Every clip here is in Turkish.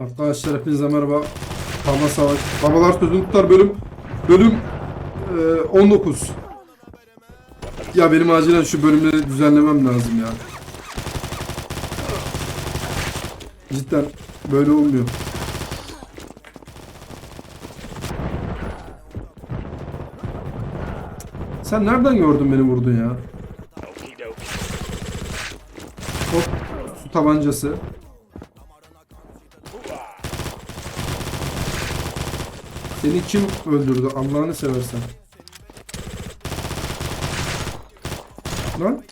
Arkadaşlar hepinize merhaba. Parma Savaş. Babalar Sözünü Tutar bölüm bölüm e, 19. Ya benim acilen şu bölümleri düzenlemem lazım ya. Cidden böyle olmuyor. Sen nereden gördün beni vurdun ya? Hop su tabancası. Seni kim öldürdü Allah'ını seversen? Lan?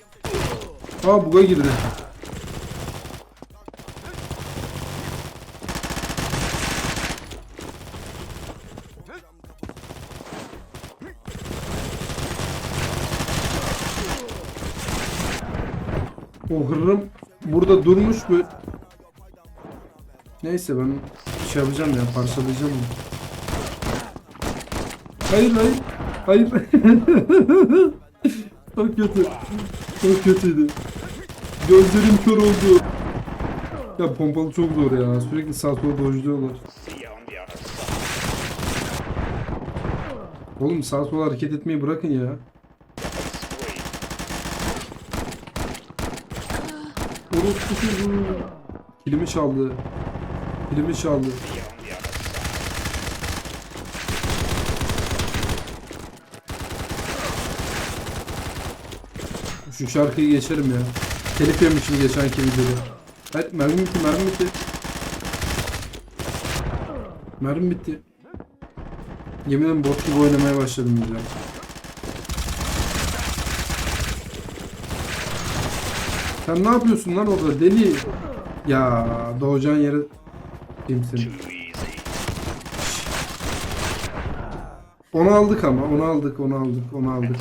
Aa buga girdi. O hırrım burada durmuş bu. Neyse ben şey yapacağım ya parçalayacağım onu. Hayır hayır. Hayır. Çok kötü. Çok kötüydü. Gözlerim kör oldu. Ya pompalı çok zor ya. Sürekli sağ sola dojluyorlar. Oğlum sağ sola hareket etmeyi bırakın ya. Orospu çocuğu. Kilimi çaldı. Kilimi çaldı. Şu şarkıyı geçelim ya. Telif yemişim geçenki videoda. Hadi mermi bitti, mermi bitti. Mermi bitti. Yemin ederim bot gibi oynamaya başladım ya. Sen ne yapıyorsun lan orada deli? Ya doğacağın yere kimsin? Onu aldık ama onu aldık onu aldık onu aldık.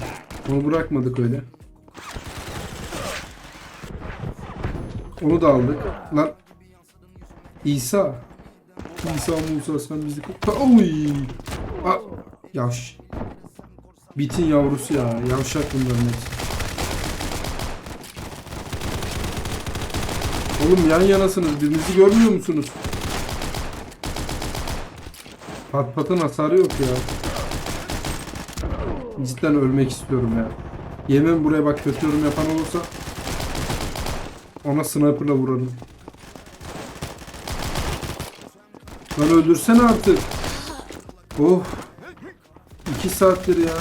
Onu bırakmadık öyle. Onu da aldık. Lan İsa. İsa Musa sen bizi Oy. Aa, yaş. Bitin yavrusu ya. Yavşak bunların hepsi. Oğlum yan yanasınız. Birbirinizi görmüyor musunuz? Pat patın hasarı yok ya. Cidden ölmek istiyorum ya. Yemin buraya bak kötü yorum yapan olursa ona sniper'la vurarım. Lan öldürsene artık. Oh. İki saattir ya.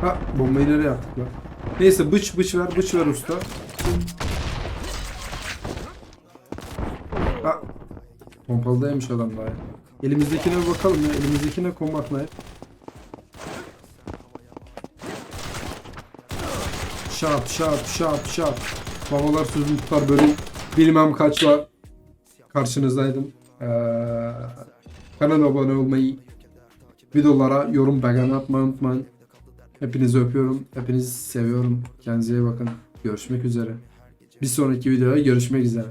Ha bombayı nereye attık lan? Neyse bıç bıç ver bıç ver usta. Ha. Pompalıdaymış adam daha. Elimizdekine bir bakalım ya. Elimizdekine combat knife. Şap şap şap şap. Babalar sözünü tutar böyle bilmem kaçla karşınızdaydım. Ee, kanala abone olmayı, videolara yorum beğen atmayı unutmayın. Hepinizi öpüyorum. Hepinizi seviyorum. Kendinize iyi bakın. Görüşmek üzere. Bir sonraki videoda görüşmek üzere.